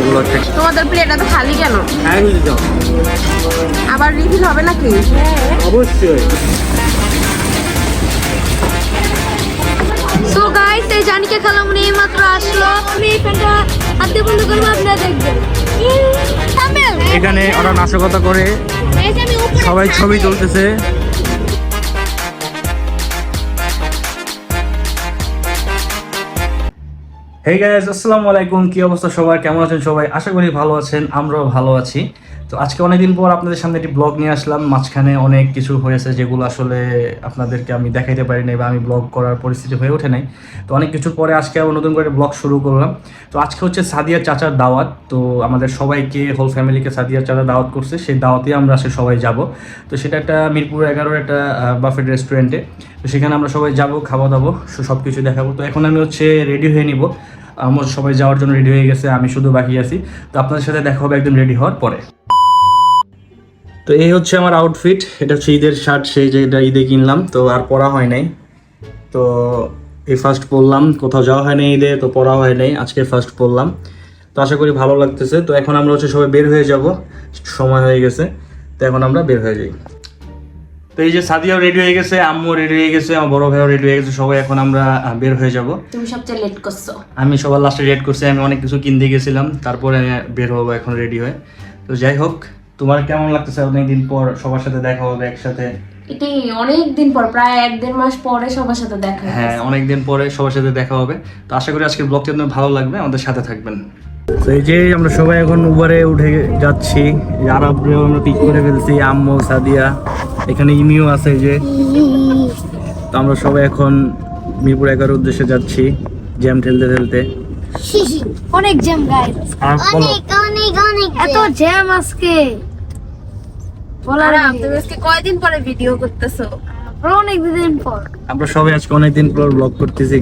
এগুলো তোমাদের প্লেট এত খালি কেন? হ্যাঁ আবার রিফিল হবে নাকি? অবশ্যই। সো গাইস এই জানিকে এইমাত্র আসলো। আমি ফ্যানটা হাতে বন্ধ করব আপনারা দেখবেন। এখানে ওরা নাশকতা করে। সবাই ছবি তুলতেছে। হেই গাইজ আসসালামু আলাইকুম। কি অবস্থা সবাই কেমন আছেন সবাই? আশা করি ভালো আছেন, আমরাও ভালো আছি। তো আজকে অনেকদিন পর আপনাদের সামনে একটি ব্লগ নিয়ে আসলাম। মাঝখানে অনেক কিছু হয়েছে যেগুলো আসলে আপনাদেরকে আমি দেখাইতে পারি নাই বা আমি ব্লগ করার পরিস্থিতি হয়ে ওঠে নাই। তো অনেক কিছুর পরে আজকে আবার নতুন করে ব্লগ শুরু করলাম। তো আজকে হচ্ছে সাদিয়ার চাচার দাওয়াত। তো আমাদের সবাইকে হোল ফ্যামিলিকে সাদিয়ার চাচা দাওয়াত করছে। সেই দাওয়াতে আমরা আসলে সবাই যাব। তো সেটা একটা মিরপুর এগারোর একটা বাফেট রেস্টুরেন্টে তো সেখানে আমরা সবাই যাব, খাওয়া দাবো সব কিছু দেখাবো। তো এখন আমি হচ্ছে রেডি হয়ে নিব। আমার সবাই যাওয়ার জন্য রেডি হয়ে গেছে, আমি শুধু বাকি আছি। তো আপনাদের সাথে দেখা হবে একদম রেডি হওয়ার পরে। তো এই হচ্ছে আমার আউটফিট এটা হচ্ছে ঈদের শার্ট সেই যে এটা ঈদে কিনলাম, তো আর পরা হয় নাই। তো এই ফার্স্ট পরলাম, কোথাও যাওয়া হয় নাই ঈদে, তো পরা হয় নাই, আজকে ফার্স্ট পরলাম। তো আশা করি ভালো লাগতেছে। তো এখন আমরা হচ্ছে সবাই বের হয়ে যাব, সময় হয়ে গেছে, তো এখন আমরা বের হয়ে যাই। তো এই যে সাদিয়াও রেডি হয়ে গেছে আম্মু রেডি হয়ে গেছে আমার বড় ভাইও রেডি হয়ে গেছে সবাই এখন আমরা বের হয়ে যাব। তুমি সবচেয়ে লেট করছ। আমি সবার লাস্টে রেড করছি আমি অনেক কিছু কিনতে গেছিলাম তারপরে বের হব এখন রেডি হয়ে। তো যাই হোক তোমার কেমন লাগতেছে অনেকদিন পর সবার সাথে দেখা হবে একসাথে? এটি অনেক দিন পর প্রায় এক দেড় মাস পরে সবার সাথে দেখা হ্যাঁ অনেকদিন পরে সবার সাথে দেখা হবে। তো আশা করি আজকের ব্লগটি আপনার ভালো লাগবে আমাদের সাথে থাকবেন। তো এই যে আমরা সবাই এখন উবারে উঠে যাচ্ছি আরবরেও আমরা পিক করে ফেলছি আম্মু সাদিয়া। এখানে ইমিও আছে এই যে। তো আমরা সবাই এখন মিরপুর এগারোর উদ্দেশ্যে যাচ্ছি জ্যাম ঠেলতে ঠেলতে। অনেক জ্যাম গাইস বলো। অনেক অনেক। এত জ্যাম আজকে। বলার তুমি আজকে কয়দিন পরে ভিডিও করতেছো? অনেক দিন পর। আমরা সবাই আজকে অনেকদিন পর ব্লগ করতেছি।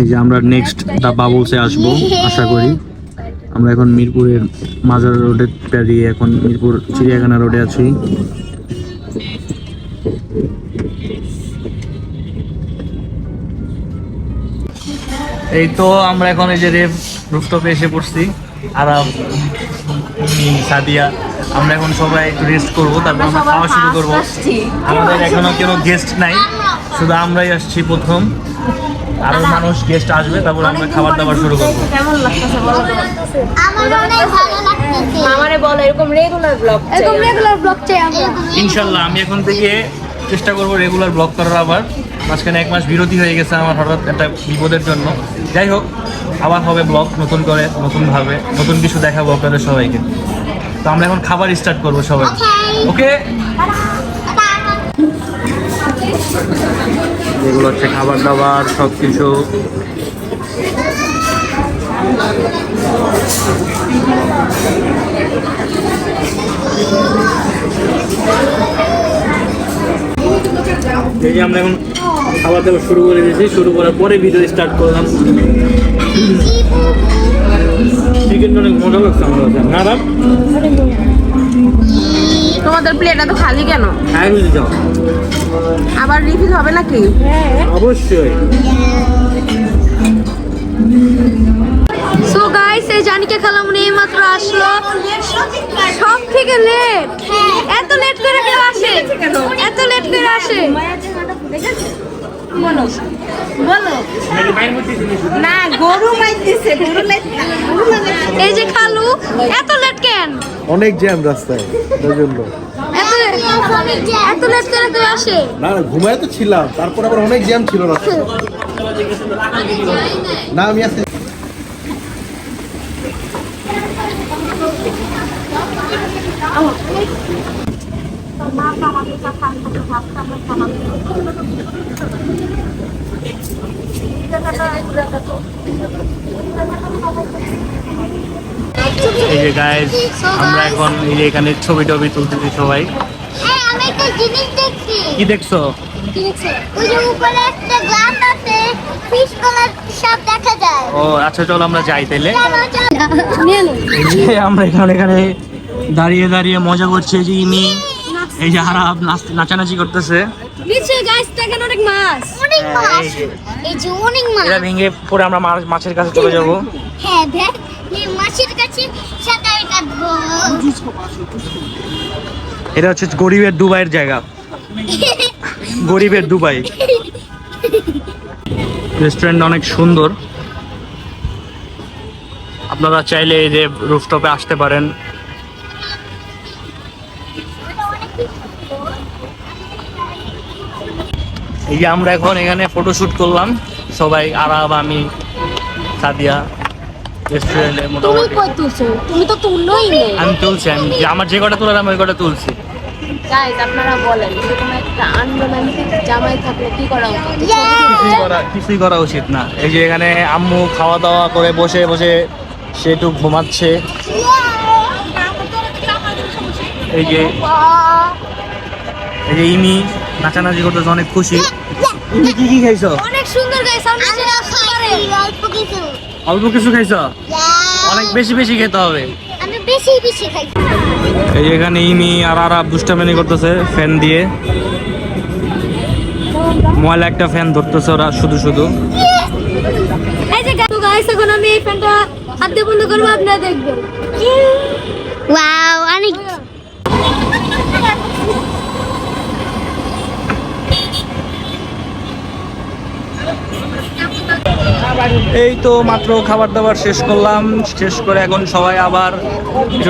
এই যে আমরা নেক্সট দা বাবলসে আসব, আশা করি। আমরা এখন মিরপুরের মাজার রোডে পেরিয়ে এখন মিরপুর চিড়িয়াখানা রোডে আছি। এই তো আমরা এখন এই যে রেভ রুফটপে এসে পড়ছি। আরাম। সাদিয়া। আমরা এখন সবাই একটু রেস্ট করব, তারপর আমরা খাওয়া শুরু করব। আমাদের এখনও কোনো গেস্ট নাই, শুধু আমরাই আসছি প্রথম। আরও মানুষ গেস্ট আসবে তারপর আমরা খাবার দাবার শুরু করব। কেমন লাগতেছে বলো আমার অনেক ভালো লাগতেছে। আমারে বলো এরকম রেগুলার ব্লগ এরকম রেগুলার ব্লগ চাই আমরা। ইনশাল্লাহ আমি এখন থেকে চেষ্টা করব রেগুলার ব্লগ করার আবার। মাঝখানে এক মাস বিরতি হয়ে গেছে আমার হঠাৎ একটা বিপদের জন্য। যাই হোক আবার হবে ব্লগ নতুন করে নতুনভাবে নতুন কিছু দেখাবো আপনাদের সবাইকে। তো আমরা এখন খাবার স্টার্ট করব সবাই। ওকে এগুলো হচ্ছে খাবার দাবার সব কিছু এই যে আমরা এখন খাবার দাবার শুরু করে দিয়েছি, শুরু করার পরে ভিডিও স্টার্ট করলাম। চিকেনটা অনেক মজা লাগছে আমার কাছে। না তোমাদের প্লেট এত খালি কেন? হ্যাঁ আবার রিফিল হবে নাকি? অবশ্যই। সো গাইস এই জানিকে খালামুনি এইমাত্র আসলো। সব থেকে লেট এত লেট করে কেউ আসে? এত লেট করে আসে? বলো। বলো। না গরু মাইতেছে গরু এই যে খালু এত লেট কেন অনেক জ্যাম রাস্তায় তার জন্য। এত এত লেট করে কেউ আসে? না না ঘুমায় তো ছিলাম তারপর আবার অনেক জ্যাম ছিল রাস্তায়। না আমি এই যে গাইজ আমরা এখন এই যে এখানে ছবি টবি তুলতেছি সবাই। হ্যাঁ আমি একটা জিনিস দেখছি। কি দেখছ? ও আচ্ছা চলো আমরা যাই তাইলে। আমরা এখানে এখানে দাঁড়িয়ে দাঁড়িয়ে মজা করছি এই যে ইমি এই যে হারা নাচ- নাচানাচি করতেছে। নিচে গাইস দেখেন অনেক মাছ। অনেক হ্যাঁ, মাছ। এই যে। অনেক মাছ। এটা ভেঙে পরে আমরা মাছ- মাছের কাছে চলে যাব। হ্যাঁ দেখ এই মাছের এটা হচ্ছে গরিবের দুবাইয়ের জায়গা। গরিবের দুবাই। রেস্টুরেন্ট অনেক সুন্দর। আপনারা চাইলে এই যে রুফটপে আসতে পারেন। এই যে আমরা এখন এখানে ফটোশুট করলাম। সবাই আরাম আমি, সাদিয়া। রেস্টুরেন্টে তুমি মোটামুটি। কই তুলছো? তুমি তো তুললোই নেই। আমি তুলছি আমি আমার যে কটা তোলার আমি ওই কটা তুলছি। গাইস আপনারা বলেন এরকম একটা আনরোম্যান্টিক জামাই থাকলে কি করা উচিত? কিছুই করা কিছুই করা উচিত না। এই যে এখানে আম্মু খাওয়া দাওয়া করে বসে বসে সে একটু ঘুমাচ্ছে। এই যে এই যে ইমি নাচানাচি করতেছে অনেক খুশি। ইমি কি কি খাইছো? অনেক সুন্দর খাই অল্প কিছু। অল্প কিছু খাইছো? অনেক বেশি বেশি খেতে হবে। আমি বেশি বেশি খাই। এই এখানে ইমি আর আর দুষ্টামেনি করতেছে ফ্যান দিয়ে। ময়লা একটা ফ্যান ধরতেছে ওরা শুধু শুধু। এই যে গাইস এখন আমি এই ফ্যানটা হাত দিয়ে বন্ধ করব আপনারা দেখবেন। ওয়াও অনেক এই তো মাত্র খাবার দাবার শেষ করলাম। শেষ করে এখন সবাই আবার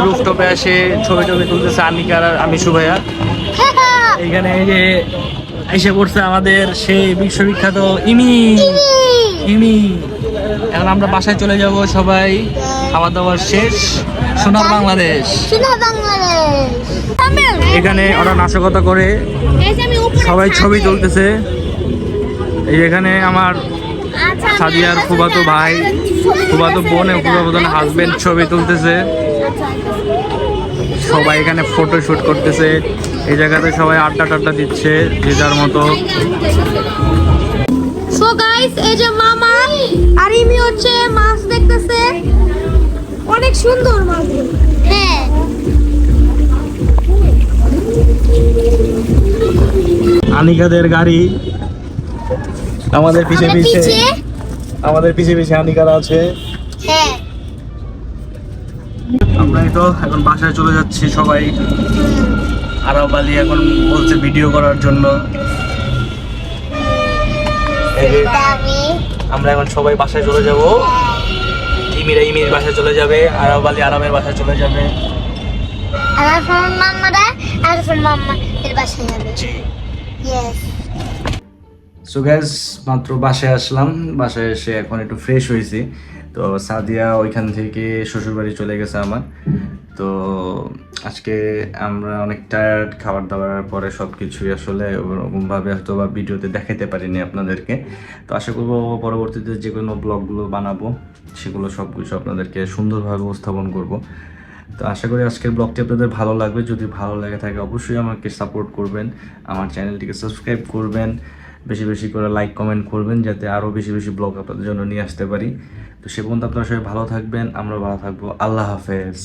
রুফটপে এসে ছবি টবি তুলতেছে আনিকার আর আমি সুভাইয়া এইখানে এই যে এসে পড়ছে আমাদের সেই বিশ্ববিখ্যাত ইমি। ইমি। এখন আমরা বাসায় চলে যাব সবাই। খাবার দাবার শেষ। সোনার বাংলাদেশ। এখানে ওরা নাশকতা করে। সবাই ছবি তুলতেছে। এখানে আমার সাদিয়ার ফুবাতো ভাই ফুবাতো বোন এবং ফুবাতো হাজবেন্ড ছবি তুলতেছে। সবাই এখানে ফটো শুট করতেছে। এই জায়গাতে সবাই আড্ডা টাড্ডা দিচ্ছে যে যার মতো। সো গাইস এই যে মামা আর ইমি হচ্ছে মাছ দেখতেছে। অনেক সুন্দর মাছ। হ্যাঁ। আনিকাদের গাড়ি আমাদের পিছে পিছে আমাদের পিছে পিছে আনিকারা আছে। হ্যাঁ। আমরা তো এখন বাসায় চলে যাচ্ছি সবাই। আরব আলী এখন বলছে ভিডিও করার জন্য। আমরা এখন সবাই বাসায় চলে যাব। ইমিরা ইমির বাসায় চলে যাবে আরব আলী আরবের বাসায় চলে যাবে। আমার ফোন মাম্মারা আর মাম্মা এর বাসায় যাবে। জি। ইয়েস সো গ্যাস মাত্র বাসায় আসলাম। বাসায় এসে এখন একটু ফ্রেশ হয়েছি। তো সাদিয়া ওইখান থেকে শ্বশুরবাড়ি চলে গেছে আমার। তো আজকে আমরা অনেক টায়ার্ড খাবার দাবার পরে সব কিছুই আসলে ওরকমভাবে হয়তো বা ভিডিওতে দেখাতে পারিনি আপনাদেরকে। তো আশা করব পরবর্তীতে যে কোনো ব্লগগুলো বানাবো, সেগুলো সব কিছু আপনাদেরকে সুন্দরভাবে উপস্থাপন করব। তো আশা করি আজকের ব্লগটি আপনাদের ভালো লাগবে। যদি ভালো লাগে থাকে, অবশ্যই আমাকে সাপোর্ট করবেন। আমার চ্যানেলটিকে সাবস্ক্রাইব করবেন। বেশি বেশি করে লাইক কমেন্ট করবেন যাতে আরও বেশি বেশি ব্লগ আপনাদের জন্য নিয়ে আসতে পারি। তো সে পর্যন্ত আপনারা সবাই ভালো থাকবেন আমরা ভালো থাকব। আল্লাহ হাফেজ।